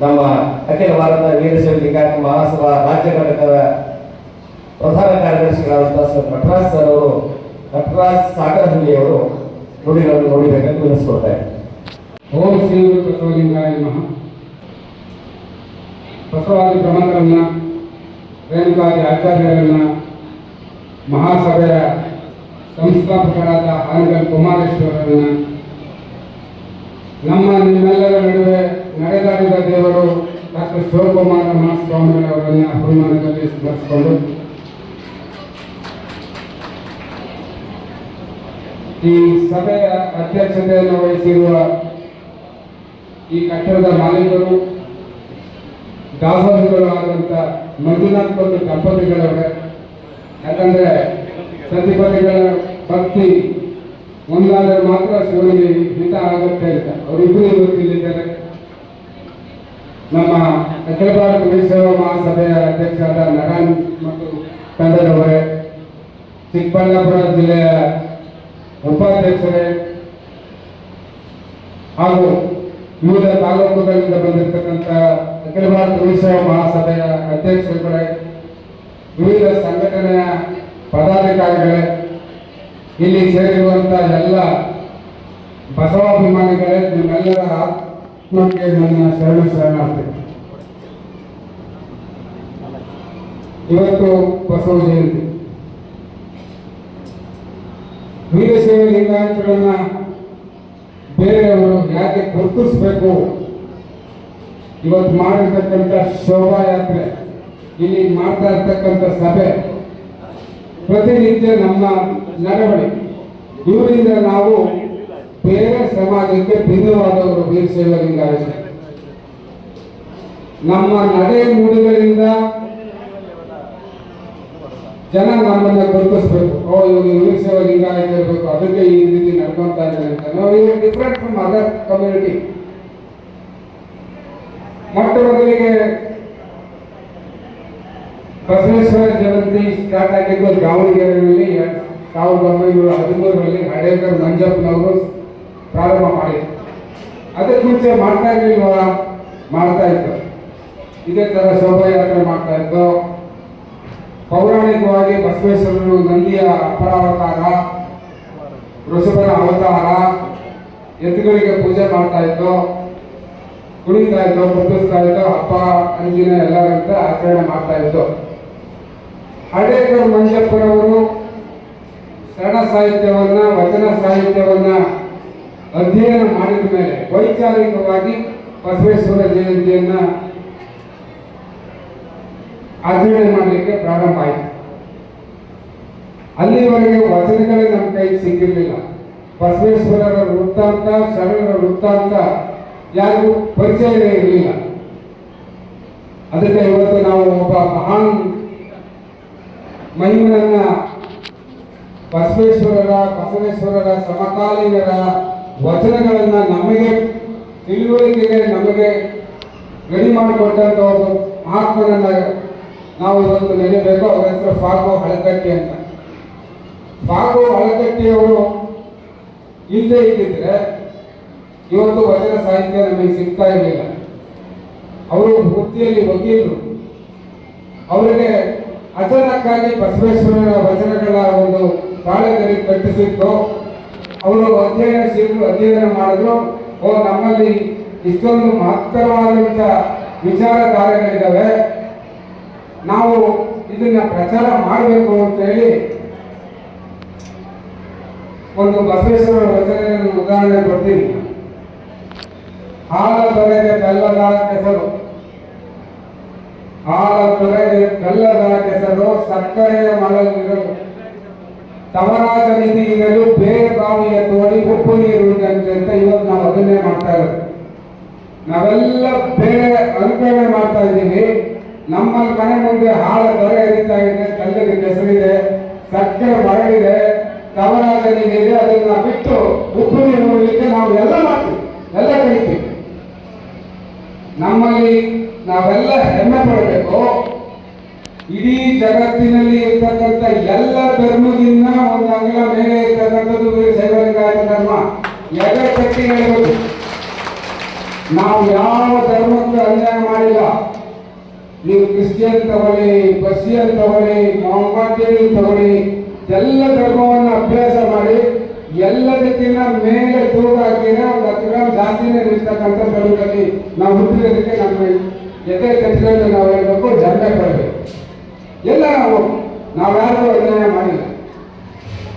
ನಮ್ಮ ಅಖಿಲ ಭಾರತ ವೀರಶೈವ ಮಹಾಸಭಾ ರಾಜ್ಯ ಘಟಕದ ಪ್ರಧಾನ ಕಾರ್ಯದರ್ಶಿಗಳಾದಂತಹ ಸರ್ ನಟರಾಜ್ ಸರ್ ಅವರು ನಟರಾಜ್ ಸಾಗರಹಳ್ಳಿಯವರು ನುಡಿಗಳನ್ನು ನೋಡಿಬೇಕಂತ ವಿನಿಸ್ಕೊಳ್ತಾರೆ ಓಂ ಶ್ರೀ ಬಸವಲಿಂಗಾಯ ನಮಃ. ಬಸವಾದಿ ಪ್ರಮುಖರನ್ನ ರೇಣುಕಾದಿ ಆಚಾರ್ಯರನ್ನ, ಮಹಾಸಭೆಯ ಸಂಸ್ಥಾಪಕರಾದ ಹಾನಗಲ್ ಕುಮಾರೇಶ್ವರರನ್ನ, ನಮ್ಮ ನಿಮ್ಮೆಲ್ಲರ ನಡುವೆ ನಡೆದಾಡಿದ ದೇವರು ಡಾಕ್ಟರ್ ಶಿವಕುಮಾರ ಮಹಾಸ್ವಾಮಿಗಳವರನ್ನ ಅಭಿಮಾನದಲ್ಲಿ ಸ್ಮರಿಸಿಕೊಂಡು ಈ ಸಭೆಯ ಅಧ್ಯಕ್ಷತೆಯನ್ನು ವಹಿಸಿರುವ ಈ ಕಟ್ಟಡದ ಮಾಲೀಕರು, ದಾಸೋಹಿಗಳು ಆದಂತ ಮಂಜುನಾಥ್ ಮತ್ತು ದಂಪತಿಗಳವರೇ. ಯಾಕಂದ್ರೆ ಪ್ರತಿಪತಿಗಳ ಭಕ್ತಿ ಒಂದಾದರೆ ಮಾತ್ರ ಶಿವನಿಗೆ ಹಿತ ಆಗುತ್ತೆ ಅಂತ. ಅವರಿಬ್ಬರು ಇವತ್ತು ಇಲ್ಲಿದ್ದಾರೆ. ನಮ್ಮ ಅಖಿಲ ಭಾರತ ವೀರಶೈವ ಮಹಾಸಭೆಯ ಅಧ್ಯಕ್ಷರಾದ ನಗನ್ ಮತ್ತು ತಂಡದವರೇ, ಚಿಕ್ಕಬಳ್ಳಾಪುರ ಜಿಲ್ಲೆಯ ಉಪಾಧ್ಯಕ್ಷರೇ, ಹಾಗೂ ವಿವಿಧ ತಾಲೂಕುಗಳಿಂದ ಬಂದಿರತಕ್ಕಂಥ ಅಖಿಲ ಭಾರತ ವೀರಶೈವ ಮಹಾಸಭೆಯ ಅಧ್ಯಕ್ಷರುಗಳೇ, ವಿವಿಧ ಸಂಘಟನೆಯ ಪದಾಧಿಕಾರಿಗಳೇ, ಇಲ್ಲಿ ಸೇರಿರುವಂಥ ಎಲ್ಲ ಬಸವಾಭಿಮಾನಿಗಳೇ, ನಿಮ್ಮೆಲ್ಲರ ಆತ್ಮಕ್ಕೆ ನನ್ನ ಶರಣ ಶರಣಾರ್ಥಿ ಇವತ್ತು ಬಸವ ಜಯಂತಿ. ವೀರಶೈವ ಲಿಂಗಾಯತಗಳನ್ನ ಬೇರೆಯವರು ಯಾಕೆ ಗುರುತಿಸಬೇಕು? ಇವತ್ತು ಮಾಡಿರ್ತಕ್ಕಂಥ ಶೋಭಾಯಾತ್ರೆ, ಇಲ್ಲಿ ಮಾಡ್ತಾ ಇರ್ತಕ್ಕಂಥ ಸಭೆ, ಪ್ರತಿನಿತ್ಯ ನಮ್ಮ ನಡವಳಿ. ಇವರಿಂದ ನಾವು ಬೇರೆ ಸಮಾಜಕ್ಕೆ ಭಿನ್ನವಾದವರು ಲಿಂಗಾಯತ ನಮ್ಮ ನಡೆ ಮೂಡಿಗಳಿಂದ ಜನ ನಮ್ಮನ್ನ ಗುರುತಿಸ್ಬೇಕು. ಓ ಇವನು ವೀರಶೈವ ಲಿಂಗಾಯತ ಇರಬೇಕು. ಅದಕ್ಕೆ ಈ ರೀತಿ ನಡ್ಕೊಂತ ಇದ್ದಾರೆ ಅಂತ. ನಾವು ಡಿಫ್ರೆಂಟ್ ಫ್ರಮ್ ಅದರ್ ಕಮ್ಯುನಿಟಿ ಮೊಟ್ಟ ಮೊದಲಿಗೆ ಬಸವೇಶ್ವರ ಜಯಂತಿ ಸ್ಟಾರ್ಟ್ ಆಗಿದ್ದು ದಾವಣಗೆರೆಯಲ್ಲಿ ಸಾವಿರದ ಒಂಬೈನೂರ ಹದಿಮೂರರಲ್ಲಿ ಹಡೇಕರ್ ಮಂಜಪ್ಪನವರು ಪ್ರಾರಂಭ ಮಾಡಿದ್ರು ಅದಕ್ಕೆ ಮುಂಚೆ ಮಾಡ್ತಾ ಇರಲಿಲ್ಲ ಮಾಡ್ತಾ ಇತ್ತು ಇದೇ ಥರ ಶೋಭಾಯಾತ್ರೆ ಮಾಡ್ತಾ ಇತ್ತು ಪೌರಾಣಿಕವಾಗಿ ಬಸವೇಶ್ವರರು ನಂದಿಯ ಅಪರಾವತಾರ, ವೃಷಭನ ಅವತಾರ, ಎತ್ತುಗಳಿಗೆ ಪೂಜೆ ಮಾಡ್ತಾ ಇತ್ತು ಕುಣಿತಾ ಇತ್ತು ಕುಪ್ಪಿಸ್ತಾ ಇತ್ತು ಹಬ್ಬ ಅಂಜಿನ ಎಲ್ಲರಂತೆ ಆಚರಣೆ ಮಾಡ್ತಾ ಇತ್ತು ಹಳೇಕರ್ ಮಂಜಪ್ಪನವರು ಶರಣ ಸಾಹಿತ್ಯವನ್ನ, ವಚನ ಸಾಹಿತ್ಯವನ್ನ ಅಧ್ಯಯನ ಮಾಡಿದ ಮೇಲೆ ವೈಚಾರಿಕವಾಗಿ ಬಸವೇಶ್ವರ ಜಯಂತಿಯನ್ನ ಆಚರಣೆ ಮಾಡಲಿಕ್ಕೆ ಪ್ರಾರಂಭ ಆಯಿತು. ಅಲ್ಲಿವರೆಗೆ ವಚನಗಳೇ ನಮ್ಮ ಕೈ ಸಿಕ್ಕಿರಲಿಲ್ಲ. ಬಸವೇಶ್ವರರ ವೃತ್ತಾಂತ, ಶರಣರ ವೃತ್ತಾಂತ ಯಾರಿಗೂ ಪರಿಚಯವೇ ಇರಲಿಲ್ಲ. ಅದಕ್ಕೆ ಇವತ್ತು ನಾವು ಒಬ್ಬ ಮಹಾನ್ ಮಹಿಮನನ್ನ ಬಸವೇಶ್ವರರ ಬಸವೇಶ್ವರರ ಸಮಕಾಲೀನರ ವಚನಗಳನ್ನ ನಮಗೆ ತಿಳುವಳಿಕೆಗೆ ನಮಗೆ ರೆಡಿ ಮಾಡಿಕೊಟ್ಟಂಥ ಒಬ್ಬ ಮಹಾತ್ಮನನ್ನ ನಾವು ಇವತ್ತು ನೆನೆಯಬೇಕು ಅವರ ಹೆಸರು ಫಾಗೋ ಹಳಕಟ್ಟಿ ಅಂತ. ಫಾಗೋ ಹಳಕಟ್ಟಿಯವರು ಇಲ್ಲದೆ ಇದ್ದಿದ್ರೆ ಇವತ್ತು ವಚನ ಸಾಹಿತ್ಯ ನಮಗೆ ಸಿಗ್ತಾ ಇರಲಿಲ್ಲ. ಅವರು ವೃತ್ತಿಯಲ್ಲಿ ವಕೀಲರು ಅವರಿಗೆ ಅಚಾನಕ್ಕಾಗಿ ಬಸವೇಶ್ವರರ ವಚನಗಳ ಒಂದು ತಾಳೆಗರಿ ಕಟ್ಟಿಸಿತ್ತು ಅವರು ಅಧ್ಯಯನ ಸೇರಿ ಅಧ್ಯಯನ ಮಾಡಿದ್ರು. ಓ, ನಮ್ಮಲ್ಲಿ ಇಷ್ಟೊಂದು ಮಹತ್ತರವಾದಂಥ ವಿಚಾರಧಾರೆಗಳಿದ್ದಾವೆ ನಾವು ಇದನ್ನ ಪ್ರಚಾರ ಮಾಡಬೇಕು ಅಂತ ಹೇಳಿ ಒಂದು ಬಸವೇಶ್ವರ ರಚನೆಯನ್ನು ಉದಾಹರಣೆ ಕೊಡ್ತೀನಿ. ಹಾಲ ತೊರೆಗೆ ಬೆಲ್ಲದ ಕೆಸರು. ಹಾಲ ತೊರೆಗೆ ಬೆಲ್ಲದ ಕೆಸರು, ಸಕ್ಕರೆಯ ಮಾಡಲು ತವರಾದ ನಿಧಿ ಇರಲು ಬೇರೆ ಬಾವಿಯ ತೋಡಿ ಉಪ್ಪು ನೀರು ಉಂಟಂತೆ ಅಂತ ಇವತ್ತು ನಾವು ಅದನ್ನೇ ಮಾಡ್ತಾ ಇರೋದು ನಾವೆಲ್ಲ ಬೇರೆ ಅನುಕರಣೆ ಮಾಡ್ತಾ ಇದ್ದೀವಿ ನಮ್ಮಲ್ಲಿ ಮನೆ ಮುಂದೆ ಹಾಳ ತೊರೆ ಹರಿತಾ ಇದೆ ಕಲ್ಲಿಗೆ ಕೆಸರಿದೆ ಸಕ್ಕರೆ ಮರಳಿದೆ ಕವರಾದ ನೀರಿದೆ ಅದನ್ನ ಬಿಟ್ಟು ಉಪ್ಪು ನೀರು ನೋಡಲಿಕ್ಕೆ ನಾವು ಎಲ್ಲ ಮಾಡ್ತೀವಿ, ಎಲ್ಲ ಕಲಿತೀವಿ. ನಮ್ಮಲ್ಲಿ ನಾವೆಲ್ಲ ಹೆಮ್ಮೆ ಪಡಬೇಕು. ಇಡೀ ಜಗತ್ತಿನಲ್ಲಿ ಇರ್ತಕ್ಕಂಥ ಎಲ್ಲ ಧರ್ಮದಿಂದ ಒಂದು ಅಂಗಲ ಮೇಲೆ ಇರ್ತಕ್ಕಂಥದ್ದು ವೀರಶೈವ ಲಿಂಗಾಯತ ಧರ್ಮ. ಎಡ ಶಕ್ತಿಗಳು ನಾವು ಯಾವ ಧರ್ಮಕ್ಕೂ ಅನ್ಯಾಯ ಮಾಡಿಲ್ಲ. ನೀವು ಕ್ರಿಶ್ಚಿಯನ್ ತಗೊಳ್ಳಿ ಬಸ್ಸಿಯನ್ ತಗೊಳ್ಳಿ ಮೊಹಮ್ಮದಿಯನ್ ತಗೊಳ್ಳಿ, ಎಲ್ಲ ಧರ್ಮವನ್ನು ಅಭ್ಯಾಸ ಮಾಡಿ ಎಲ್ಲದಕ್ಕಿಂತ ಮೇಲೆ ತೂಗ ಹಾಕಿನ ಒಂದು ಹತ್ತು ಗ್ರಾಮ್ ಜಾಸ್ತಿನೇ ನಿಲ್ತಕ್ಕಂಥ ಧರ್ಮದಲ್ಲಿ ನಾವು ಹುಟ್ಟಿರೋದಕ್ಕೆ ನಮ್ಮ ಎದೆ ಕಟ್ಟಿಕೊಂಡು ನಾವು ಹೇಳಬೇಕು ಹೆಮ್ಮೆ ಪಡಬೇಕು ಎಲ್ಲ ನಾವು ನಾವ್ಯಾರು ಅನ್ಯಾಯ ಮಾಡಿಲ್ಲ.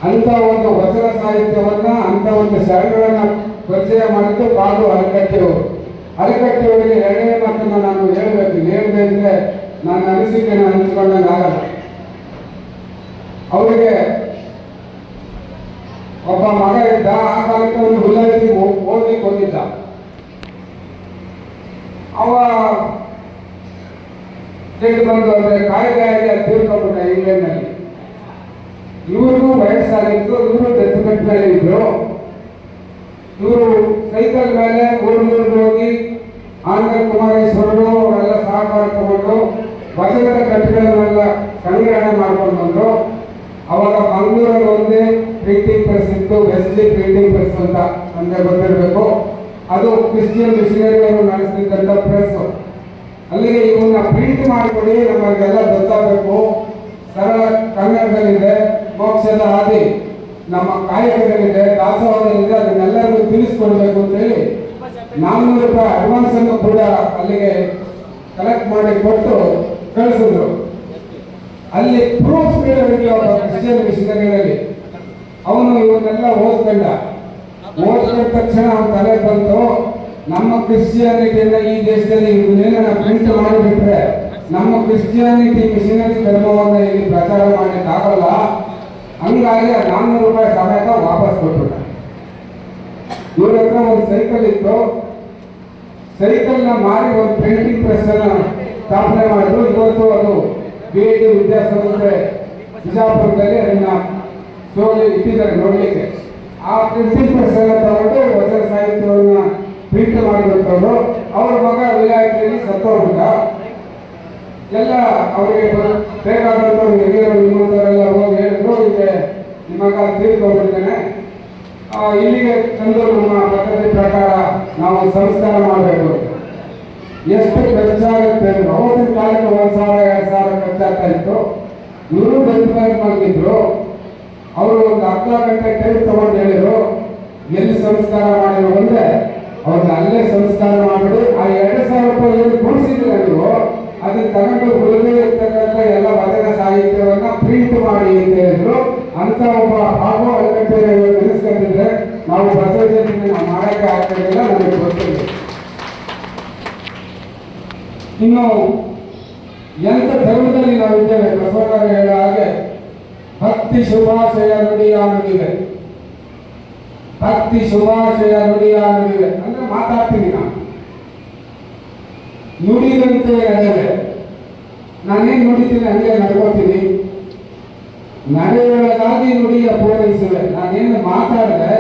ಅಂತ ಒಂದು ವಚನ ಸಾಹಿತ್ಯವನ್ನ ಅಂತ ಒಂದು ಶರಣಗಳನ್ನ ಪರಿಚಯ ಮಾಡಿದ್ದು ಬಾಲು ಅರಕಟ್ಟೆಯವರು ಅರಕಟ್ಟೆಯವರಿಗೆ ಎರಡನೇ ಮಾತನ್ನು ನಾನು ಹೇಳಬೇಕು. ಹೇಳಬೇಕಂದ್ರೆ ಅಂದ್ರೆ ನನ್ನ ಅನಿಸಿಕೆಯನ್ನು ಹಂಚಿಕೊಂಡಂಗಾಗಲ್ಲ ಅವರಿಗೆ ಒಬ್ಬ ಮಗ ಇದ್ದ ಆ ಕಾಲಕ್ಕೆ ಒಂದು ಹುಲ್ಲರಿಸಿ ಓದ್ಲಿಕ್ಕೆ ಹೋಗಿದ್ದ. ಅವ ಸ್ಟೇಟ್ ಬಂದು ಅಂದ್ರೆ ಕಾಯಿಲೆಯಾಗಿ ತೀರ್ಕೊಂಡ್ಬಿಟ್ಟ ಇಂಗ್ಲೆಂಡ್ನಲ್ಲಿ. ಇವ್ರಿಗೂ ವಯಸ್ಸಾಗಿತ್ತು, ಇವರು ಡೆತ್ ಮೇಲೆ ಇದ್ರು. ಇವರು ಸೈಕಲ್ ಮೇಲೆ ಊರಿಗೆ ಹೋಗಿ ಆಂಧ್ರ ಕುಮಾರೇಶ್ವರರು ಅವರೆಲ್ಲ ಸಹಕಾರ ತಗೊಂಡು ವಚನದ ಕಟ್ಟುಗಳನ್ನೆಲ್ಲ ಸಂಗ್ರಹಣೆ ಮಾಡ್ಕೊಂಡು ಬಂದರು. ಅವಾಗ ಮಂಗಳೂರಲ್ಲಿ ಒಂದೇ ಪ್ರಿಂಟಿಂಗ್ ಪ್ರೆಸ್ ಇತ್ತು ವೆಸ್ಲಿ ಪ್ರಿಂಟಿಂಗ್ ಪ್ರೆಸ್ ಅಂತ ಅಂದರೆ ಗೊತ್ತಿರಬೇಕು. ಅದು ಕ್ರಿಶ್ಚಿಯನ್ ಮಿಷನರಿಗಳು ನಡೆಸ್ತಿದ್ದಂಥ ಪ್ರೆಸ್ ಅಲ್ಲಿಗೆ ಇವನ್ನ ಪ್ರಿಂಟ್ ಮಾಡಿಕೊಡಿ, ನಮಗೆಲ್ಲ ಗೊತ್ತಾಗಬೇಕು. ಸರಳ ಕನ್ನಡದಲ್ಲಿದೆ ಮೋಕ್ಷದ ಹಾದಿ. ನಮ್ಮ ಕಾಯಕದಲ್ಲಿದೆ ದಾಸವಾದಲ್ಲಿದೆ ಅದನ್ನೆಲ್ಲರಿಗೂ ತಿಳಿಸ್ಕೊಡ್ಬೇಕು ಅಂತ ಹೇಳಿ ನಾನ್ನೂರು ರೂಪಾಯಿ ಅಡ್ವಾನ್ಸ್ ಅನ್ನು ಕೂಡ ಅಲ್ಲಿಗೆ ಕಲೆಕ್ಟ್ ಮಾಡಿ ಕೊಟ್ಟು ಕಳಿಸಿದ್ರು. ಅಲ್ಲಿ ಪ್ರೂಫ್ ಮಿಷನರಿಗಳಲ್ಲಿ ಅವನು ಇವನ್ನೆಲ್ಲ ಓದ್ಕೊಂಡ. ಓದ್ಕೊಂಡ ತಕ್ಷಣ ಅವನ ತಲೆ ಬಂತು. ನಮ್ಮ ಕ್ರಿಶ್ಚಿಯಾನಿಟಿಯನ್ನ ಈ ದೇಶದಲ್ಲಿ ಇದನ್ನೇನ ಪ್ರಿಂಟ್ ಮಾಡಿಬಿಟ್ರೆ, ನಮ್ಮ ಕ್ರಿಶ್ಚಿಯಾನಿಟಿ ಮಿಷನರಿ ಧರ್ಮವನ್ನ ಇಲ್ಲಿ ಪ್ರಚಾರ ಮಾಡಲಿಕ್ಕೆ ಆಗಲ್ಲ. ಹಂಗಾಗಿ ನಾನ್ನೂರು ರೂಪಾಯಿ ಸಹಾಯಕ ವಾಪಸ್ ಕೊಟ್ಬಿಟ್ಟ ಇವ್ರ ಹತ್ರ ಒಂದು ಸೈಕಲ್ ಇತ್ತು. ಸೈಕಲ್ನ ಮಾರಿ ಒಂದು ಪ್ರಿಂಟಿಂಗ್ ಪ್ರೆಸ್ ಅನ್ನ ಸ್ಥಾಪನೆ ಮಾಡಿದ್ರು. ಇವತ್ತು ಅದು ಬಿ ಐ ಟಿ ವಿದ್ಯಾಸಂಸ್ಥೆ ಬಿಜಾಪುರದಲ್ಲಿ ಅದನ್ನ ಸೋಲಿ ಇಟ್ಟಿದ್ದಾರೆ ನೋಡ್ಲಿಕ್ಕೆ. ಆ ಪ್ರಿಂಟಿಂಗ್ ಪ್ರೆಸ್ ಅನ್ನ ತಗೊಂಡು ವಚನ ಸಾಹಿತ್ಯವನ್ನ ಪ್ರಿಂಟ್ ಮಾಡಿದಂಥವ್ರು. ಅವ್ರ ಮಗ ವಿಲಾಯತಿಯಲ್ಲಿ ಸತ್ತೋಗ್ಬಿಟ್ಟ. ಎಲ್ಲ ಅವರಿಗೆ ಬೇಕಾದಂಥವ್ರು ಹಿರಿಯರು ನಿಮ್ಮಂಥವರೆಲ್ಲ ಹೋಗಿ ಹೇಳಿದ್ರು ಇದೆ ನಿಮ್ಮ ಮಗ ತೀರ್ಕೊಂಡ್ಬಿಟ್ಟಿದ್ದಾನೆ ಆ, ಇಲ್ಲಿಗೆ ತಂದರು ನಮ್ಮ ಪದ್ಧತಿ ಪ್ರಕಾರ ನಾವು ಸಂಸ್ಕಾರ ಮಾಡಬೇಕು. ಎಷ್ಟು ಖರ್ಚಾಗುತ್ತೆ ಅವತ್ತಿನ ಕಾಲಕ್ಕೆ ಒಂದು ಸಾವಿರ, ಎರಡು ಸಾವಿರ ಖರ್ಚಾಗ್ತಾ ಇತ್ತು. ಇವರು ಮೇಲೆ ಮಲಗಿದ್ರು ಅವರು ಒಂದು ಅರ್ಧ ಗಂಟೆ ಟೈಮ್ ತಗೊಂಡು ಹೇಳಿದ್ರು, ಎಲ್ಲಿ ಸಂಸ್ಕಾರ ಮಾಡಿದ್ರು ಅಂದ್ರೆ ಅವ್ರನ್ನ ಅಲ್ಲೇ ಸಂಸ್ಕಾರ ಮಾಡಿಬಿಡಿ. ಆ ಎರಡು ಸಾವಿರ ರೂಪಾಯಿ ಏನು ಕೊಡಿಸಿದ್ರೆ ನೀವು? ಅದನ್ನ ತಗೊಂಡು ಹುಡುಗಿ ಇರ್ತಕ್ಕಂಥ ಎಲ್ಲ ವಚನ ಸಾಹಿತ್ಯವನ್ನ ಪ್ರಿಂಟ್ ಮಾಡಿ ಅಂತ ಹೇಳಿದ್ರು. ಅಂತ ಒಬ್ಬ ಹಾಗೂ ಅಲ್ಕಟ್ಟೆ ನೆನೆಸ್ಕೊಂಡಿದ್ರೆ ನಾವು ಬಸವಜನಿಗೆ ನಾವು ಮಾಡಕ್ಕೆ ಆಗ್ತಿರಲಿಲ್ಲ ನಮಗೆ ಗೊತ್ತಿಲ್ಲ ಇನ್ನು ಎಂಥ ಧರ್ಮದಲ್ಲಿ ನಾವಿದ್ದೇವೆ? ಬಸವಣ್ಣ ಹೇಳ ಹಾಗೆ ಭಕ್ತಿ ಶುಭಾಶಯ ನುಡಿಯ ನುಡಿದೆ ಭಕ್ತಿ ಶುಭಾಶಯ ನುಡಿಯ ನುಡಿದೆ ಅಂದ್ರೆ ಮಾತಾಡ್ತೀನಿ ನಾನು. ನುಡಿದಂತೆ ನಡೆದೆ. ನಾನೇನ್ ನುಡಿತೀನಿ ಹಂಗೆ ನಡ್ಕೋತೀನಿ. ನಡೆಯೊಳಗಾಗಿ ನುಡಿಯ ಪೂರೈಸುವೆ ನಾನೇನು ಮಾತಾಡಿದೆ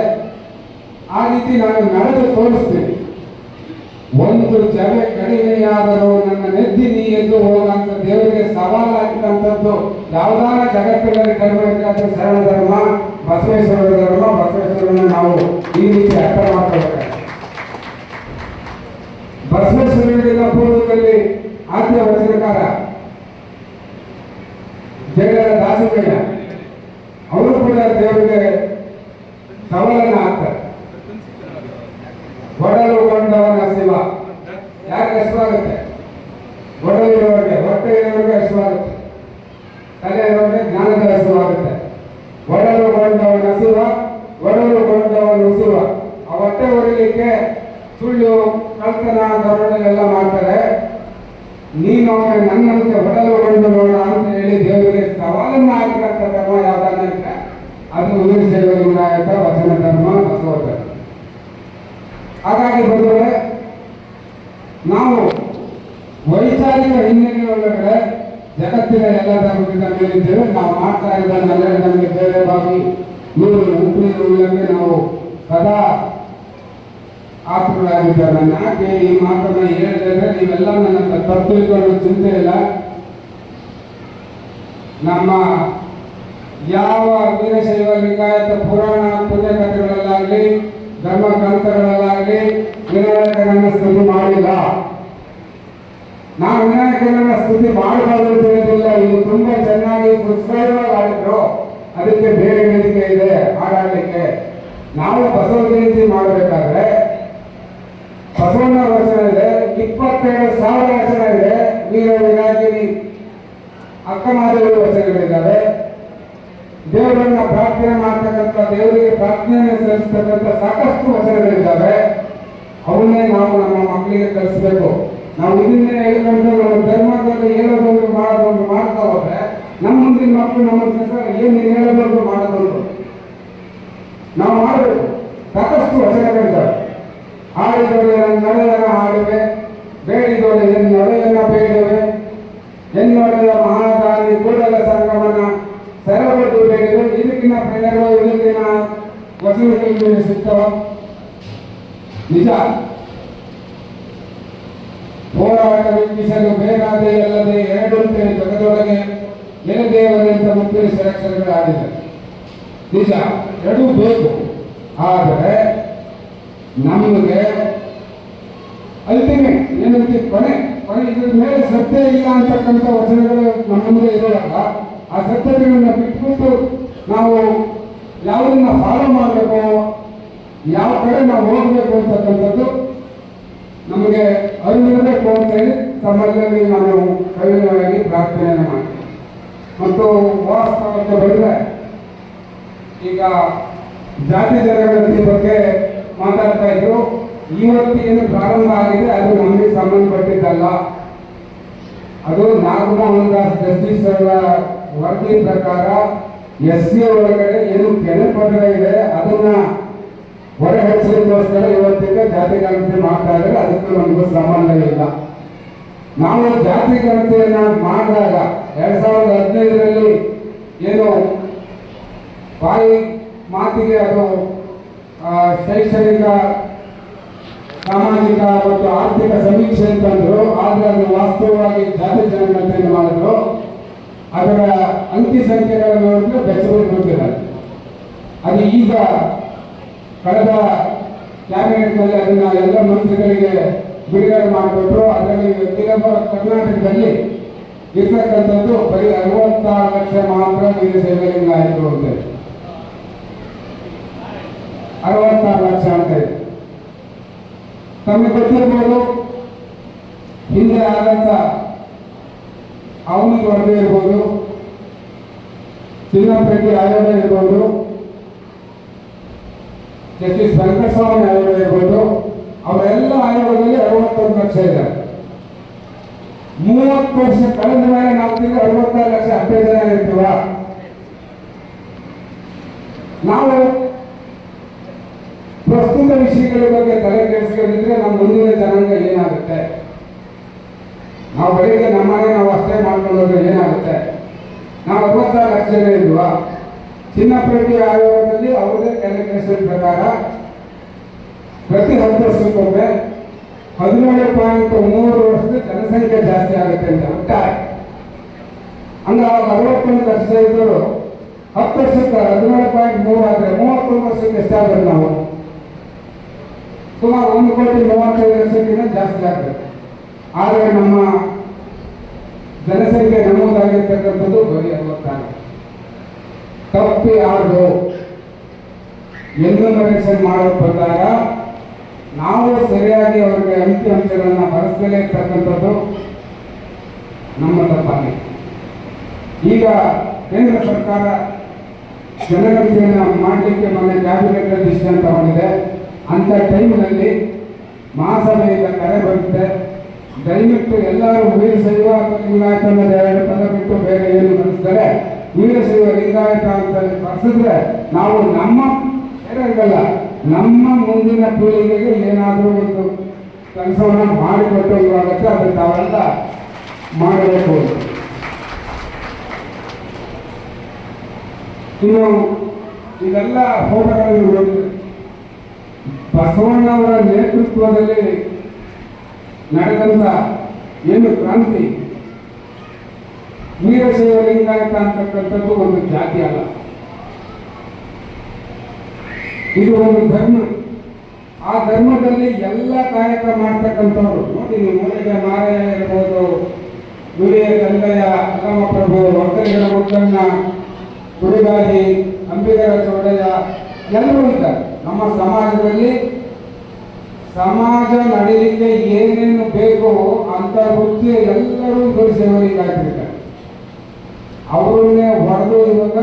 ಆ ರೀತಿ ನಾನು ನಡೆದು ತೋರಿಸ್ತೇನೆ. ಒಂದು ಜಗ ಕಡಿಮೆಯಾದರೂ ನನ್ನ ನೆದ್ದಿ ನೀ ಎದ್ದು ಹೋಗಂತ ದೇವರಿಗೆ ಸವಾಲು ಹಾಕಿದಂಥದ್ದು ಯಾವ್ದಾರ ಜಗತ್ತಿನಲ್ಲಿ ಕಡಿಮೆ ಸರಳ ಧರ್ಮ ಬಸವೇಶ್ವರ ಧರ್ಮ ಬಸವೇಶ್ವರನ ನಾವು ಈ ರೀತಿ ಅರ್ಥ ಮಾಡ್ಕೋಬೇಕಾಗುತ್ತೆ ಬಸವೇಶ್ವರರಿಗಿಂತ ಪೂರ್ವದಲ್ಲಿ ಆದ್ಯ ವಚನಕಾರ ಜಗಳ ದಾಸಗಯ್ಯ ಅವರು ಕೂಡ ದೇವರಿಗೆ ಸವಾಲನ್ನ ಹಾಕ್ತಾರೆ ಒಡಲು ಕೊಂಡವನ ಶಿವ ಯಾಕೆ ಹಸುವಾಗುತ್ತೆ ಒಡಲು ಇರೋರಿಗೆ ಹೊಟ್ಟೆ ಇರೋರಿಗೆ ಹಸುವಾಗುತ್ತೆ ತಲೆ ಇರೋರಿಗೆ ಜ್ಞಾನದ ಹಸುವಾಗುತ್ತೆ ಒಡಲು ಕೊಂಡವನ ಶಿವ ಒಡಲು ಕೊಂಡವನು ಶಿವ ಆ ಹೊಟ್ಟೆ ಹೊರಲಿಕ್ಕೆ ಸುಳ್ಳು ಕಳ್ತನ ದರೋಡೆ ಎಲ್ಲ ಮಾಡ್ತಾರೆ ನೀನೊಮ್ಮೆ ನನ್ನಂತೆ ಒಡಲು ಕೊಂಡು ನೋಡ ಅಂತ ಹೇಳಿ ದೇವರಿಗೆ ಸವಾಲನ್ನ ಹಾಕಿದಂಥ ಧರ್ಮ ಯಾವ್ದಾನ ಇದ್ರೆ ಅದು ವೀರಶೈವ ಲಿಂಗಾಯತ ವಚನ ಧರ್ಮ ಬಸವ ಧರ್ಮ ಹಾಗಾಗಿ ಬಂದರೆ ನಾವು ವೈಚಾರಿಕ ಹಿನ್ನೆಲೆ ಒಳಗಡೆ ಜಗತ್ತಿನ ಎಲ್ಲ ಧರ್ಮದಿಂದ ಮೇಲಿದ್ದೇವೆ. ನಾವು ಮಾಡ್ತಾ ಇದ್ದನ್ನೆಲ್ಲ ನಮಗೆ ಬೇರೆ ಬಾಗಿ ನೀರು ಉಳ್ಳಂಗೆ ನಾವು ಸದಾ ಆತುರರಾಗಿದ್ದಾರೆ ನಾನು ಯಾಕೆ ಈ ಮಾತನ್ನ ಹೇಳಿದ್ರೆ ನೀವೆಲ್ಲ ನನ್ನ ತಪ್ಪು ಚಿಂತೆ ಇಲ್ಲ. ನಮ್ಮ ಯಾವ ವೀರಶೈವ ಲಿಂಗಾಯತ ಪುರಾಣ ಪುಣ್ಯಕಥೆಗಳಲ್ಲಾಗಲಿ, ಧರ್ಮ ಗ್ರಂಥಗಳಲ್ಲಾಗಲಿ ವಿನಾಯಕನನ್ನ ಸ್ತುತಿ ಮಾಡಿಲ್ಲ. ನಾವು ವಿನಾಯಕನ ಸ್ತುತಿ ಮಾಡಬಾರ್ದು ತಿಳಿದಿಲ್ಲ ಇದು ತುಂಬಾ ಚೆನ್ನಾಗಿ ಸುಸ್ಪಷ್ಟವಾಗಿ ಆಡಿದ್ರು ಅದಕ್ಕೆ ಬೇರೆ ವೇದಿಕೆ ಇದೆ ಹಾಡಾಡಲಿಕ್ಕೆ ನಾವು ಬಸವ ಜಯಂತಿ ಮಾಡಬೇಕಾದ್ರೆ ಬಸವಣ್ಣ ವಚನ ಇದೆ, ಇಪ್ಪತ್ತೆರಡು ಸಾವಿರ ವಚನ ಇದೆ ವೀರ ವಿನಾಯಕಿನಿ ಅಕ್ಕಮಾದೇವಿ ವಚನಗಳಿದ್ದಾವೆ ದೇವರನ್ನ ಪ್ರಾರ್ಥನೆ ಮಾಡ್ತಕ್ಕಂಥ, ದೇವರಿಗೆ ಪ್ರಾರ್ಥನೆ ಸಲ್ಲಿಸ್ತಕ್ಕಂಥ ಸಾಕಷ್ಟು ವಚನಗಳಿದ್ದಾವೆ ಅವನ್ನೇ ನಾವು ನಮ್ಮ ಮಕ್ಕಳಿಗೆ ಕಲಿಸ್ಬೇಕು ನಾವು ಇದನ್ನೇ ಐದು ಗಂಟೆ ಧರ್ಮದಲ್ಲಿ ಹೇಳೋದೊಂದು ಮಾಡೋದೊಂದು ಮಾಡ್ತಾ ಹೋದ್ರೆ ನಮ್ಮ ಮುಂದಿನ ಮಕ್ಕಳು ನಮ್ಮ ಸರ್ಕಾರ ಏನು ಹೇಳೋದೊಂದು ಮಾಡೋದೊಂದು. ನಾವು ಮಾಡಬೇಕು. ಸಾಕಷ್ಟು ವಚನಗಳಿದ್ದಾವೆ. ಆಡಿದೊಡೆ ನಡೆಯನ ಹಾಡಿವೆ, ಬೇಡಿದವರೆ ಎನ್ ನಡೆಯನ್ನ ಬೇಡವೆ. ಎನ್ನೊಡೆಯ ಮಹಾದಾನಿ ಕೂಡಲ ಸಂಗಮನ ಸರಬದ್ದು ಬೇಡಿದೆ ಇದಕ್ಕಿನ ಪ್ರೇರಣೆಗಳು ಇದಕ್ಕಿನ ವಚನಗಳಿಗೆ ಸಿಗ್ತವ. ನಿಜ. ಹೋರಾಟ ವೆಂಕಿಸಲು ಬೇಕಾದೇ ಅಲ್ಲದೆ ಎರಡುಂಟೆ ಜಗದೊಳಗೆ ಎಲೆದೇವರೆಂತ ಮುಪ್ಪಿನ ಅಕ್ಷರಗಳಾಗಿದೆ ನಿಜ, ಎರಡೂ ಬೇಕು. ಆದರೆ ನಮಗೆ ಅಲ್ಟಿಮೇಟ್ ಏನಂತ, ಕೊನೆ ಕೊನೆ ಇದ್ರ ಮೇಲೆ ಸತ್ಯ ಇಲ್ಲ ಅಂತಕ್ಕಂಥ ವಚನಗಳು ನಮ್ಮ ಮುಂದೆ ಇರೋಲ್ಲ ಆ ಸತ್ಯತೆಗಳನ್ನ ಬಿಟ್ಬಿಟ್ಟು ನಾವು ಯಾವುದನ್ನ ಫಾಲೋ ಮಾಡಬೇಕು, ಯಾವ ಕಡೆ ನಾವು ಹೋಗಬೇಕು ಅಂತಕ್ಕಂಥದ್ದು ನಮಗೆ ಅರಿವಿರಬೇಕು ಅಂತೇಳಿ ತಮ್ಮಲ್ಲಿ ನಾನು ಕವಿವಾಗಿ ಪ್ರಾರ್ಥನೆಯನ್ನು ಮಾಡ್ತೀನಿ ಮತ್ತು ವಾಸ್ತವಕ್ಕೆ ಬಂದರೆ ಈಗ ಜಾತಿ ಜನಗಣತಿ ಬಗ್ಗೆ ಮಾತಾಡ್ತಾ ಇದ್ರು. ಇವತ್ತು ಏನು ಪ್ರಾರಂಭ ಆಗಿದೆ ಅದು ನಮಗೆ ಸಂಬಂಧಪಟ್ಟಿದ್ದಲ್ಲ. ಅದು ನಾಗಮೋಹನ್ ದಾಸ್ ಜಸ್ಟಿಸ್ ಅವರ ವರದಿ ಪ್ರಕಾರ ಎಸ್ ಸಿ ಒಳಗಡೆ ಏನು ಕೆಳಪತ್ರ ಇದೆ, ಅದನ್ನ ಹೊರಹೆಚ್ಚಲಿಕ್ಕೋಸ್ಕರ ಇವತ್ತಿಗೆ ಜಾತಿ ಗಣತಿ ಮಾಡ್ತಾ ಇದ್ದಾರೆ. ಅದಕ್ಕೂ ನಮಗೂ ಸಂಬಂಧ ಇಲ್ಲ. ನಾವು ಜಾತಿ ಗಣತಿಯನ್ನ ಮಾಡಿದಾಗ ಎರಡ್ ಸಾವಿರದ ಹದಿನೈದರಲ್ಲಿ ಏನು ಬಾಯಿ ಮಾತಿಗೆ ಅದು ಶೈಕ್ಷಣಿಕ, ಸಾಮಾಜಿಕ ಮತ್ತು ಆರ್ಥಿಕ ಸಮೀಕ್ಷೆ ಅಂತಂದ್ರು ಆದರೆ ಅದು ವಾಸ್ತವವಾಗಿ ಜಾತಿ ಜನಗಣತಿಯನ್ನು ಮಾಡಿದ್ರು. ಅದರ ಅಂಕಿ ಸಂಖ್ಯೆಗಳನ್ನು ನೋಡಿದ್ರೆ ಬೆಚ್ಚಬಡಿ ಅದು ಈಗ ಕಳೆದ ಕ್ಯಾಬಿನೆಟ್ನಲ್ಲಿ ಅದನ್ನು ಎಲ್ಲ ಮಂತ್ರಿಗಳಿಗೆ ಬಿಡುಗಡೆ ಮಾಡಿಕೊಟ್ರು ಅದರಲ್ಲಿ ವ್ಯಕ್ತಿಗತ ಕರ್ನಾಟಕದಲ್ಲಿ ಇರ್ತಕ್ಕಂಥದ್ದು ಬರೀ ಅರವತ್ತಾರು ಲಕ್ಷ ಮಾತ್ರ ನೀರು ಸೇವೆಯಿಂದ ಆಯಿತು ಅಂತ. ಅರವತ್ತಾರು ಲಕ್ಷ ಅಂತ ತಮಗೆ ಗೊತ್ತಿರ್ಬೋದು, ಹಿಂದೆ ಆದಂತ ಅವನಿಗೆ ವರದಿ ಇರ್ಬೋದು ಚಿನ್ನಪೇಟೆ ಆಯೋಗ ಇರ್ಬೋದು ಜಸ್ಟಿಸ್ ವೆಂಕಟಸ್ವಾಮಿ ಆಯೋಗ ಇರ್ಬೋದು ಅವರೆಲ್ಲ ಆಯೋಗದಲ್ಲಿ ಅರವತ್ತೊಂದು ಲಕ್ಷ ಇದೆ. ಮೂವತ್ತು ವರ್ಷ ಕಳೆದ ಮೇಲೆ ನಾವು ತಿಂಗಳು ಅರವತ್ತಾರು ಲಕ್ಷ ಹದಿನೈದು ಜನ ಇರ್ತೀವ ನಾವು ಪ್ರಸ್ತುತ ವಿಷಯಗಳ ಬಗ್ಗೆ ತಲೆ ಕೆಡಿಸ್ಕೊಂಡಿದ್ರೆ ನಮ್ಮ ಮುಂದಿನ ಜನಾಂಗ ಏನಾಗುತ್ತೆ? ನಾವು ಬೆಳಿಗ್ಗೆ ನಮ್ಮನೆ ನಾವು ಅಷ್ಟೇ ಮಾಡ್ಕೊಂಡೋದ್ರೆ ಏನಾಗುತ್ತೆ? ನಾವು ಅರವತ್ತಾರು ಲಕ್ಷ ಜನ ಇಲ್ವಾ ಪ್ರತಿ ಆಯೋಗದಲ್ಲಿ ಅವರದೇ ಕ್ಯಾಲ್ಕುಲೇಷನ್ ಪ್ರಕಾರ ಪ್ರತಿ ಹತ್ತು ವರ್ಷಕ್ಕೊಮ್ಮೆ ಹದಿನೇಳು ಪಾಯಿಂಟ್ ಮೂರು ವರ್ಷದ ಜನಸಂಖ್ಯೆ ಜಾಸ್ತಿ ಆಗುತ್ತೆ ಅಂತ ಒಟ್ಟಾರೆ ಅವಾಗ ಅರವತ್ತೊಂದು ಲಕ್ಷ ಇದ್ದರು ಹತ್ತು ವರ್ಷಕ್ಕೆ ಹದಿನೇಳು ಪಾಯಿಂಟ್ ಮೂರು ಆದರೆ ಮೂವತ್ತೊಂದು ವರ್ಷಕ್ಕೆ ಎಷ್ಟಾಗುತ್ತೆ ನಾವು? ಸುಮಾರು ಒಂದು ಕೋಟಿ ಮೂವತ್ತೈದು ಲಕ್ಷಕ್ಕಿಂತ ಜಾಸ್ತಿ ಆಗ್ತದೆ. ಆದರೆ ನಮ್ಮ ಜನಸಂಖ್ಯೆ ನಮೂದಾಗಿರ್ತಕ್ಕಂಥದ್ದು ಬರೀ ಅರವತ್ತಾರು ತಪ್ಪಿ ಆಡು ಎನ್ಯುಮರೇಷನ್ ಮಾಡೋಕೆ ಬಂದಾಗ ನಾವು ಸರಿಯಾಗಿ ಅವರಿಗೆ ಅಂಕಿ ಅಂಶಗಳನ್ನ ಬರೆಸಲೇ ಇರ್ತಕ್ಕಂಥದ್ದು ನಮ್ಮ ತಪ್ಪಾಗಿ. ಈಗ ಕೇಂದ್ರ ಸರ್ಕಾರ ಜನಗಣತಿಯನ್ನು ಮಾಡಲಿಕ್ಕೆ ಮೊನ್ನೆ ಕ್ಯಾಬಿನೆಟ್ ಡಿಸಿಷನ್ ತಗೊಂಡಿದೆ. ಅಂಥ ಟೈಮ್ನಲ್ಲಿ ಮಹಾಸಭೆಯಿಂದ ಕರೆ ಬರುತ್ತೆ. ದಯವಿಟ್ಟು ಎಲ್ಲರೂ ವೀರಶೈವ ಸೈವ ಲಿಂಗಾಯತ ಅನ್ನೋದು ಎರಡು ಪದ ಬಿಟ್ಟು ಬೇರೆ ಏನು ಕಲಿಸ್ತಾರೆ ವೀರಶೈವ ಲಿಂಗಾಯತ ಅಂತ ಬಳಸಿದ್ರೆ ನಾವು ನಮ್ಮ ಬೇರೆಯವರಿಗಲ್ಲ ನಮ್ಮ ಮುಂದಿನ ಪೀಳಿಗೆಗೆ ಏನಾದರೂ ಒಂದು ಕೆಲಸವನ್ನು ಮಾಡಿಕೊಟ್ಟು ಆಗುತ್ತೆ ಅದು ತಾವೆಲ್ಲ ಮಾಡಬೇಕು ಇನ್ನು ಇದೆಲ್ಲ ಹೋರಾಟಗಳು ಬಸವಣ್ಣವರ ನೇತೃತ್ವದಲ್ಲಿ ನಡೆದಂತ ಏನು ಕ್ರಾಂತಿ ವೀರಶೈವ ಲಿಂಗಾಯತ ಅಂತಕ್ಕಂಥದ್ದು ಒಂದು ಜಾತಿ ಅಲ್ಲ. ಇದು ಒಂದು ಧರ್ಮ. ಆ ಧರ್ಮದಲ್ಲಿ ಎಲ್ಲ ಕಾರ್ಯಕ್ರಮ ಮಾಡ್ತಕ್ಕಂಥವ್ರು. ನೋಡಿ ಮೂಲಿಗೆ ಇರಬಹುದು ಇರ್ಬೋದು ನುಡಿಯ ಅಕ್ರಮ ಪ್ರಭು ಒಕ್ಕಲಿಗರ ಮುದ್ದಣ್ಣ ಗುರಿಬಾಯಿ, ಅಂಬಿಗರ ಚೌಡಯ್ಯ, ಎಲ್ಲರೂ ಇದ್ದಾರೆ. ನಮ್ಮ ಸಮಾಜದಲ್ಲಿ ಸಮಾಜ ನಡೀಲಿಕ್ಕೆ ಏನೇನು ಬೇಕೋ ಅಂತ ವೃತ್ತಿ ಎಲ್ಲರೂ ಸೇವಲಿಗಾಗ್ತಿರ್ತಾರೆ ಅವರನ್ನೇ ಹೊಡೆದು ಇವಾಗ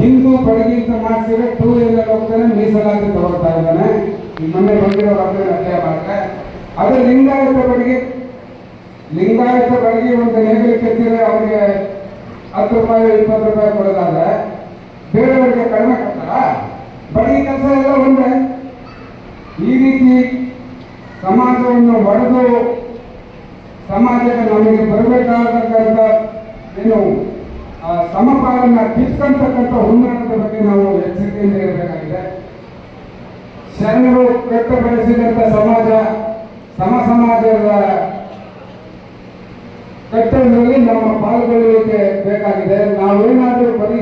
ಹಿಂದೂ ಬಡಗಿ ಅಂತ ಮಾಡಿಸಿದ್ರೆ ಟೂ ವೀಲರ್ ಹೋಗ್ತಾನೆ ಮೀಸಲಾಗಿ ತಗೊಳ್ತಾ ಇದ್ದಾನೆ. ಮೊನ್ನೆ ಬಂದಿರೋ ಅಧ್ಯಯನ ಅಧ್ಯಯ ಮಾಡಿದ್ರೆ ಅದೇ ಲಿಂಗಾಯತ ಬಡಗಿ ಲಿಂಗಾಯತ ಬಡಗಿ ಒಂದು ನೇಗಿಲು ಕೆತ್ತಿದ್ರೆ ಅವರಿಗೆ ಹತ್ತು ರೂಪಾಯಿ, ಇಪ್ಪತ್ತು ರೂಪಾಯಿ ಕೊಡೋದಾದ್ರೆ ಬೇರೆಯವರಿಗೆ ಕಡಿಮೆ ಕೊಡ್ತಾರ? ಬಡಗಿ ಕೆಲಸ ಎಲ್ಲ ಒಂದೇ. ಈ ರೀತಿ ಸಮಾಜವನ್ನು ಒಡೆದು ಸಮಾಜಕ್ಕೆ ನಮಗೆ ಬರಬೇಕಾಗತಕ್ಕಂಥ ಏನು? ಸಮಪಾಲನ್ನ ಕಿತ್ಕೊಂತಕ್ಕಂಥ ಹುನ್ನಾರದ ಬಗ್ಗೆ ನಾವು ಎಚ್ಚರಿಕೆಯಿಂದ ಇರಬೇಕಾಗಿದೆ ಶರಣರು ಕಟ್ಟ ಬೆಳೆಸಿದಂಥ ಸಮಾಜ, ಸಮ ಸಮಾಜದ ಕಟ್ಟಡದಲ್ಲಿ ನಮ್ಮ ಪಾಲ್ಗೊಳ್ಳುವಿಕೆ ಬೇಕಾಗಿದೆ. ನಾವೇನಾದರೂ ಬರೀ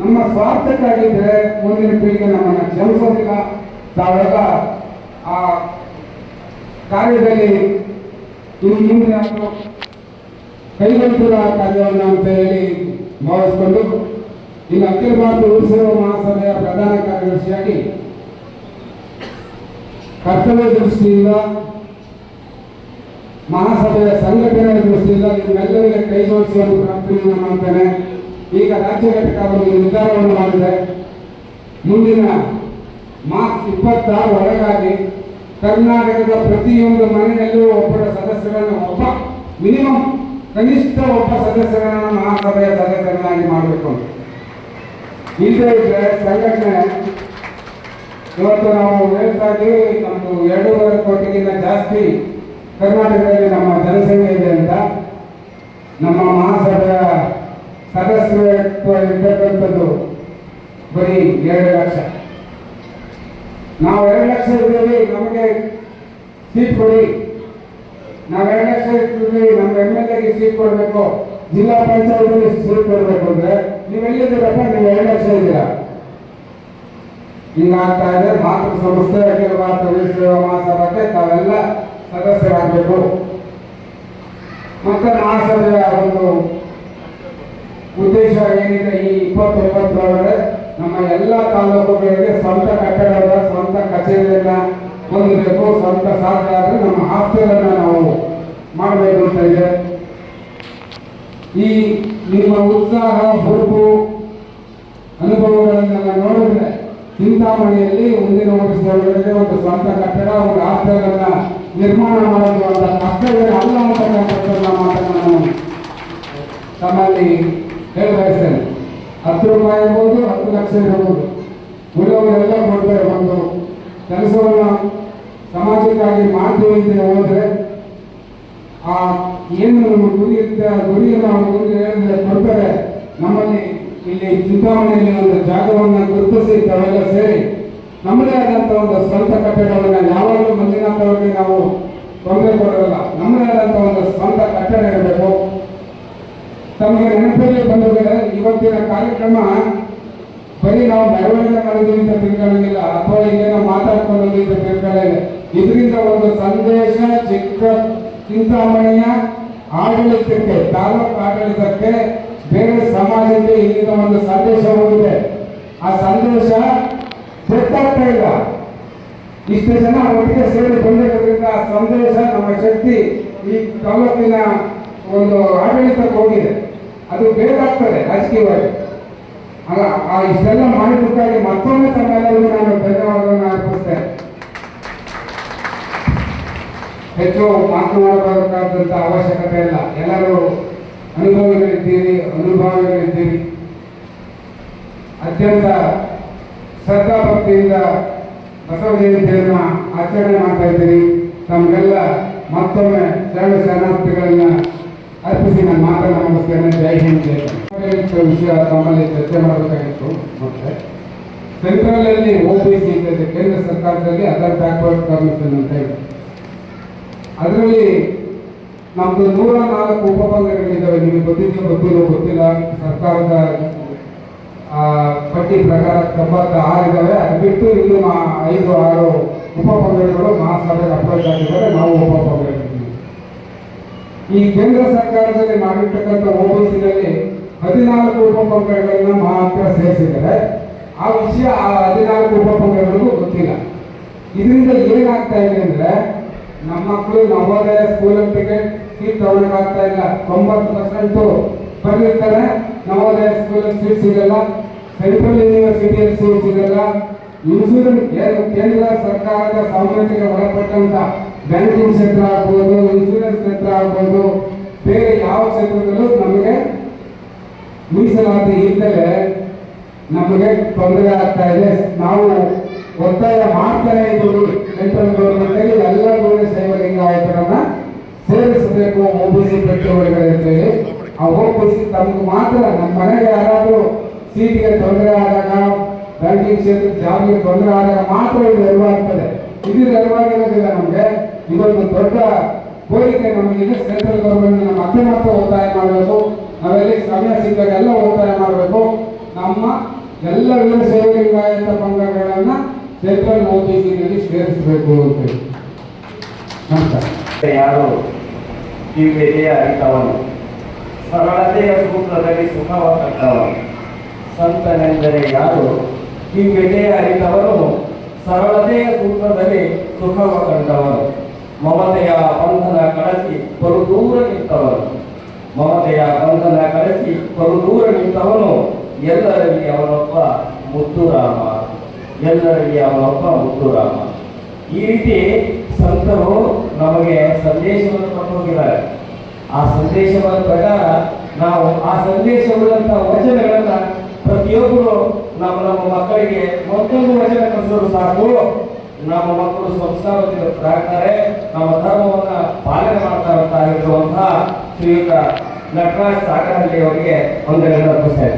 ನಮ್ಮ ಸ್ವಾರ್ಥಕ್ಕಾಗಿದ್ದರೆ ಮುಂದಿನ ಪೀಳಿಗೆ ನಮ್ಮನ್ನು ಕ್ಷಮಿಸೋದಿಲ್ಲ. ತಾವೆಲ್ಲ ಆ ಕಾರ್ಯದಲ್ಲಿ ಇನ್ನು ಮುಂದಿನ ಕೈಗೊಳ್ಳುವ ಕಾರ್ಯವನ್ನು ಅಂತ ಹೇಳಿ ಭಾವಿಸಿಕೊಂಡು ಇನ್ನು ಅಖಿಲ ಭಾರತ ಉಳಿಸುವ ಮಹಾಸಭೆಯ ಪ್ರಧಾನ ಕಾರ್ಯದರ್ಶಿಯಾಗಿ ಕರ್ತವ್ಯ ದೃಷ್ಟಿಯಿಂದ, ಮಹಾಸಭೆಯ ಸಂಘಟನೆಯ ದೃಷ್ಟಿಯಿಂದ ನಿಮ್ಮೆಲ್ಲರಿಗೆ ಕೈ ಜೋಡಿಸುವ ಪ್ರಾರ್ಥನೆಯನ್ನು ಮಾಡ್ತೇನೆ. ಈಗ ರಾಜ್ಯ ಘಟಕ ಒಂದು ನಿರ್ಧಾರವನ್ನು ಮಾಡಿದೆ. ಮುಂದಿನ ಮಾರ್ಚ್ ಇಪ್ಪತ್ತಾರು ಒಳಗಾಗಿ ಕರ್ನಾಟಕದ ಪ್ರತಿಯೊಂದು ಮನೆಯಲ್ಲೂ ಒಬ್ಬರ ಸದಸ್ಯರನ್ನು ಒಬ್ಬ ಮಿನಿಮಮ್ ಕನಿಷ್ಠ ಒಬ್ಬ ಸದಸ್ಯರನ್ನು ಮಹಾಸಭೆಯ ಸದಸ್ಯರನ್ನಾಗಿ ಮಾಡಬೇಕು ಇಲ್ಲದೆ ಇದ್ರೆ ಸಂಘಟನೆ ಇವತ್ತು ನಾವು ಹೇಳ್ತಾ ಇದ್ದೀವಿ ನಮ್ಮದು ಎರಡೂವರೆ ಕೋಟಿಗಿಂತ ಜಾಸ್ತಿ ಕರ್ನಾಟಕದಲ್ಲಿ ನಮ್ಮ ಜನಸಂಖ್ಯೆ ಇದೆ ಅಂತ. ನಮ್ಮ ಮಹಾಸಭೆಯ ಸದಸ್ಯತ್ವ ಇರ್ತಕ್ಕಂಥದ್ದು ಬರೀ ಎರಡು ಲಕ್ಷ. ನಾವು ಎರಡು ಲಕ್ಷ ಇದ್ದೀವಿ, ನಮಗೆ ಸೀಟ್ ಕೊಡಿ. ನಾವು ಎರಡು ಸೇರ್ತೀವಿ ನಮ್ಮ ಎಂ ಎಲ್ ಎಗೆ ಸೀಟ್ ಕೊಡಬೇಕು, ಜಿಲ್ಲಾ ಪಂಚಾಯತ್ಗೆ ಸೀಟ್ ಕೊಡಬೇಕು ಅಂದ್ರೆ ನೀವು ಎಲ್ಲಿದ್ದೀರಪ್ಪ? ನೀವು ಎರಡು ಲಕ್ಷ ಇದ್ದೀರಾ? ಹಿಂಗಾಗ್ತಾ ಇದೆ, ಮಾತೃ ಸಂಸ್ಥೆ ಅಖಿಲ ಭಾರತ ಮಹಾಸಭಾಕ್ಕೆ ತಾವೆಲ್ಲ ಸದಸ್ಯರಾಗಬೇಕು. ಮತ್ತೆ ಮಹಾಸಭೆಯ ಒಂದು ಉದ್ದೇಶ ಏನಿದೆ ಈ ಇಪ್ಪತ್ತೊಂಬತ್ತರೊಳಗಡೆ, ನಮ್ಮ ಎಲ್ಲ ತಾಲೂಕುಗಳಿಗೆ ಸ್ವಂತ ಕಟ್ಟಡದ, ಸ್ವಂತ ಕಚೇರಿಯನ್ನ ಹೊಂದಬೇಕು ಸ್ವಂತ ಸಾಧ್ಯ ಆದರೆ ನಮ್ಮ ಆಸ್ತಿಯನ್ನು ನಾವು ಮಾಡಬೇಕು ಅಂತ ಇದೆ. ಈ ನಿಮ್ಮ ಉತ್ಸಾಹ, ಹುರುಪು ಅನುಭವಗಳನ್ನೆಲ್ಲ ನೋಡಿದ್ರೆ ಚಿಂತಾಮಣಿಯಲ್ಲಿ ಮುಂದಿನ ವರ್ಷದೊಳಗಡೆ ಒಂದು ಸ್ವಂತ ಕಟ್ಟಡ, ಒಂದು ಆಸ್ತಿಗಳನ್ನು ನಿರ್ಮಾಣ ಮಾಡೋದು ಅಂತ ಅಲ್ಲ ಅಂತಕ್ಕಂಥದ್ದನ್ನ ಮಾತನ್ನು ನಾನು ತಮ್ಮಲ್ಲಿ ಹೇಳಿ ಬಯಸ್ತೇನೆ ಹತ್ತು ರೂಪಾಯಿ ಇರ್ಬೋದು, ಹತ್ತು ಲಕ್ಷ ಇರ್ಬೋದು. ಉಳಿದವರೆಲ್ಲ ಕೊಡ್ತಾರೆ ಒಂದು ಕೆಲಸವನ್ನು ಸಮಾಜಕ್ಕಾಗಿ ಮಾಡ್ತೀವಿ ಅಂತ ಹೋದರೆ ಆ ಏನು ನಮ್ಮ ಗುರಿ ಇರುತ್ತೆ ಆ ಗುರಿಯನ್ನು ಹೇಳಿದ್ರೆ ಕೊಡ್ತಾರೆ, ನಮ್ಮಲ್ಲಿ ಇಲ್ಲಿ ಚಿಂತಾಮಣಿಯಲ್ಲಿ ಒಂದು ಜಾಗವನ್ನು ಗುರುತಿಸಿ ತಾವೆಲ್ಲ ಸೇರಿ, ನಮ್ಮದೇ ಆದಂಥ ಒಂದು ಸ್ವಂತ ಕಟ್ಟಡವನ್ನು ಯಾವಾಗಲೂ ಮಂಜುನಾಥ್ ಅವರಿಗೆ ನಾವು ತೊಂದರೆ ಕೊಡೋಲ್ಲ ನಮ್ಮದೇ ಆದಂಥ ಒಂದು ಸ್ವಂತ ಕಟ್ಟಡ ಇರಬೇಕು. ತಮಗೆ ನೆನಪಲ್ಲಿ ಬಂದರೆ ಇವತ್ತಿನ ಕಾರ್ಯಕ್ರಮ ಬರೀ ನಾವು ಮೆರವಣಿಗೆ ಮಾಡಿದ್ವಿ ಅಂತ ತಿಳ್ಕೊಳ್ಳೋದಿಲ್ಲ. ಅಥವಾ ಇಲ್ಲೇನೋ ಮಾತಾಡ್ಕೊಂಡೋಗಿ ಅಂತ ತಿಳ್ಕೊಳ್ಳೋದಿಲ್ಲ. ಇದರಿಂದ ಒಂದು ಸಂದೇಶ ಚಿಕ್ಕ ಚಿಂತಾಮಣಿಯ ಆಡಳಿತಕ್ಕೆ, ತಾಲೂಕು ಆಡಳಿತಕ್ಕೆ ಬೇರೆ ಸಮಾಜಕ್ಕೆ ಇಲ್ಲಿನ ಒಂದು ಸಂದೇಶ ಹೋಗಿದೆ. ಆ ಸಂದೇಶ ಗೊತ್ತಾಗ್ತಾ ಇಲ್ಲ. ಇಷ್ಟು ಜನ ಒಟ್ಟಿಗೆ ಸೇರಿ ಬಂದಿರೋದ್ರಿಂದ ಆ ಸಂದೇಶ ನಮ್ಮ ಶಕ್ತಿ ಈ ತಾಲೂಕಿನ ಒಂದು ಆಡಳಿತಕ್ಕೆ ಹೋಗಿದೆ. ಅದು ಬೇಕಾಗ್ತದೆ ರಾಜಕೀಯವಾಗಿ. ಆ ಇಷ್ಟೆಲ್ಲ ಮಾಡಿದ್ದಕ್ಕಾಗಿ ಮತ್ತೊಮ್ಮೆ ತಮ್ಮೆಲ್ಲರಿಗೂ ನಾನು ಧನ್ಯವಾದವನ್ನು ಅರ್ಪಿಸ್ತೇನೆ ಹೆಚ್ಚು ಮಾತನಾಡಬೇಕಾದಂಥ ಅವಶ್ಯಕತೆ ಇಲ್ಲ. ಎಲ್ಲರೂ ಅನುಭವಿಗಳಿದ್ದೀರಿ ಅನುಭವಿಗಳಿದ್ದೀರಿ. ಅತ್ಯಂತ ಶ್ರದ್ಧಾಭಕ್ತಿಯಿಂದ ಬಸವ ಜಯಂತಿಯನ್ನ ಆಚರಣೆ ಮಾಡ್ತಾ ಇದ್ದೀರಿ. ತಮಗೆಲ್ಲ ಮತ್ತೊಮ್ಮೆ ಶರಣ ಶರಣಾರ್ಥಿಗಳನ್ನ ಅರ್ಪಿಸಿ ನನ್ನ ಮಾತನ್ನು ಮುಗಿಸ್ತೇನೆ. ಜೈ ಹಿಂದ್, ಜೈ ಕನ್ನಡ. ವಿಷಯ ತಮ್ಮಲ್ಲಿ ಚರ್ಚೆ ಮಾಡಬೇಕಾಗಿತ್ತು ಮತ್ತೆ ಸೆಂಟ್ರಲ್ ಅಲ್ಲಿ ಓಬಿಸಿ ಇದೆ. ಕೇಂದ್ರ ಸರ್ಕಾರದಲ್ಲಿ ಅದರ್ ಬ್ಯಾಕ್ವರ್ಡ್ ಕಮಿಷನ್ ಅಂತ ಇದೆ. ಅದರಲ್ಲಿ ನಮ್ದು ನೂರ ನಾಲ್ಕು ಉಪಪಂಗಡಗಳಿದ್ದಾವೆ ನಿಮಗೆ ಗೊತ್ತಿದೆಯೋ ಗೊತ್ತಿಲ್ಲ ಗೊತ್ತಿಲ್ಲ. ಸರ್ಕಾರದ ಪಟ್ಟಿ ಪ್ರಕಾರ ತೊಂಬತ್ತ ಆರು ಇದ್ದಾವೆ ಅದು ಬಿಟ್ಟು ಇನ್ನು ಐದು, ಆರು ಉಪಪಂಗಡಗಳು ಮಹಾಸಭೆಗೆ ಅಪ್ರೋಚ್ ಆಗಿದ್ದಾರೆ. ನಾವು ಉಪಪಂಗಡಿದ್ದೀವಿ ಈ ಕೇಂದ್ರ ಸರ್ಕಾರದಲ್ಲಿ ಮಾಡಿರ್ತಕ್ಕಂಥ ಓಬಿಸಿನಲ್ಲಿ ಹದಿನಾಲ್ಕು ಉಪಪಂಗಗಳನ್ನು ಮಾತ್ರ ಸೇರಿಸಿದ್ದಾರೆ ಆ ವಿಷಯ ಆ ಹದಿನಾಲ್ಕು ಉಪಪಂಗಗಳಿಗೂ ಗೊತ್ತಿಲ್ಲ. ಇದರಿಂದ ಏನಾಗ್ತಾ ಇದೆ ಅಂದ್ರೆ ನಮ್ಮ ಮಕ್ಕಳು ನವೋದಯ ಸ್ಕೂಲ್ ಟಿಕೆಟ್ ಸೀಟ್ ತಗೊಳಕ್ಕಾಗ್ತಾ ಇಲ್ಲ. ತೊಂಬತ್ತು ಪರ್ಸೆಂಟು ಬಂದಿರ್ತಾರೆ ನವೋದಯ ಸ್ಕೂಲ್ ಸೀಟ್ ಸಿಗಲ್ಲ. ಸೆಂಟ್ರಲ್ ಯೂನಿವರ್ಸಿಟಿಯಲ್ಲಿ ಸೀಟ್ ಸಿಗಲ್ಲ. ಇನ್ಸೂರೆನ್ಸ್ ಕೇಂದ್ರ ಸರ್ಕಾರದ ಸಾಮಾಜಿಕ ಒಳಪಟ್ಟಂತ ಬ್ಯಾಂಕಿಂಗ್ ಕ್ಷೇತ್ರ ಆಗ್ಬೋದು ಇನ್ಸೂರೆನ್ಸ್ ಕ್ಷೇತ್ರ ಆಗ್ಬೋದು, ಬೇರೆ ಯಾವ ಕ್ಷೇತ್ರದಲ್ಲೂ ನಮಗೆ ಮೀಸಲಾತಿ ಇದ್ದರೆ ನಮಗೆ ತೊಂದರೆ ಆಗ್ತಾ ಇದೆ. ನಾವು ಒತ್ತಾಯ ಮಾಡ್ತಾನೆ ಇದ್ದೀವಿ. ಸೆಂಟ್ರಲ್ ಗೌರ್ಮೆಂಟಲ್ಲಿ ಎಲ್ಲ ಗೌರವ ಶೈವ ಲಿಂಗಾಯತರನ್ನ ಸೇರಿಸಬೇಕು ಓಬಿಸಿ ಬಿ ಸಿ ಆ ಒಬಿಸಿ ತಮಗೆ ಮಾತ್ರ ನಮ್ಮ ಮನೆಗೆ ಯಾರಾದರೂ ಸೀಟಿಗೆ ತೊಂದರೆ ಆದಾಗ, ಬ್ಯಾಂಕಿಂಗ್ ಕ್ಷೇತ್ರ ಜಾಬ್ಗೆ ತೊಂದರೆ ಆದಾಗ ಮಾತ್ರ ಇದು ನೆರವಾಗ್ತದೆ. ಇದು ನೆರವಾಗಿರೋದಿಲ್ಲ ನಮಗೆ. ಇದೊಂದು ದೊಡ್ಡ ಕೋರಿಕೆ ನಮಗಿದೆ ಸೆಂಟ್ರಲ್ ಗೌರ್ಮೆಂಟ್ ಮತ್ತೆ ಮತ್ತೆ ಒತ್ತಾಯ ಮಾಡಬೇಕು. ನಾವೆಲ್ಲಿ ಸಮಯ ಸಿಕ್ಕಾಗೆಲ್ಲ ಒತ್ತಾಯ ಮಾಡಬೇಕು. ನಮ್ಮ ಎಲ್ಲ ವಿಧ ಸೇವೆಗಳಿಂದ ಪಂಗಗಳನ್ನು ಸೆಂಟ್ರಲ್ ಓಬಿಸಿನಲ್ಲಿ ಸೇರಿಸಬೇಕು ಅಂತೇಳಿ ನಮಸ್ಕಾರ. ಯಾರು ಈ ಬೆಲೆಯ ಅರಿತವನು ಸರಳತೆಯ ಸೂತ್ರದಲ್ಲಿ ಸುಖವಾದವನು ಸಂತನೆಂದರೆ ಯಾರು? ಈ ಬೆಲೆಯ ಅರಿತವನು ಸರಳತೆಯ ಸೂತ್ರದಲ್ಲಿ ಸುಖವ ಕಂಡವರು ಮಮತೆಯ ಬಂಧನ ಕಳಚಿ ಬಲು ದೂರ ನಿಂತವನು ಮಮತೆಯ ಬಂಧನ ಕಳಿಸಿ ಬಹು ದೂರ ನಿಂತವನು ಎಲ್ಲರಲ್ಲಿ ಅವನೊಬ್ಬ ಮುತ್ತುರಾಮ. ಎಲ್ಲರಲ್ಲಿ ಅವನೊಬ್ಬ ಮುತ್ತುರಾಮ. ಈ ರೀತಿ ಸಂತರು ನಮಗೆ ಸಂದೇಶವನ್ನು ಕೊಟ್ಟು ಹೋಗಿದ್ದಾರೆ ಆ ಸಂದೇಶವಾದ ಪ್ರಕಾರ ನಾವು ಆ ಸಂದೇಶವುಳ್ಳಂತ ವಚನಗಳನ್ನ ಪ್ರತಿಯೊಬ್ಬರು ನಮ್ಮ ನಮ್ಮ ಮಕ್ಕಳಿಗೆ ಮತ್ತೊಂದು ವಚನ ಕಲಿಸಲು ಸಾಕು. ನಮ್ಮ ಮಕ್ಕಳು ಸಂಸ್ಕಾರರಾಗ್ತಾರೆ ನಮ್ಮ ಧರ್ಮವನ್ನ ಪಾಲನೆ ಮಾಡ್ತಾ ಅಂತ ಆಗಿರುವಂತಹ ಶ್ರೀಯುತ ನಟರಾಜ್ ಸಾಗರಹಳ್ಳಿ ಅವರಿಗೆ ಒಂದೆರಡು ಅರ್ಪಿಸ್ತಾ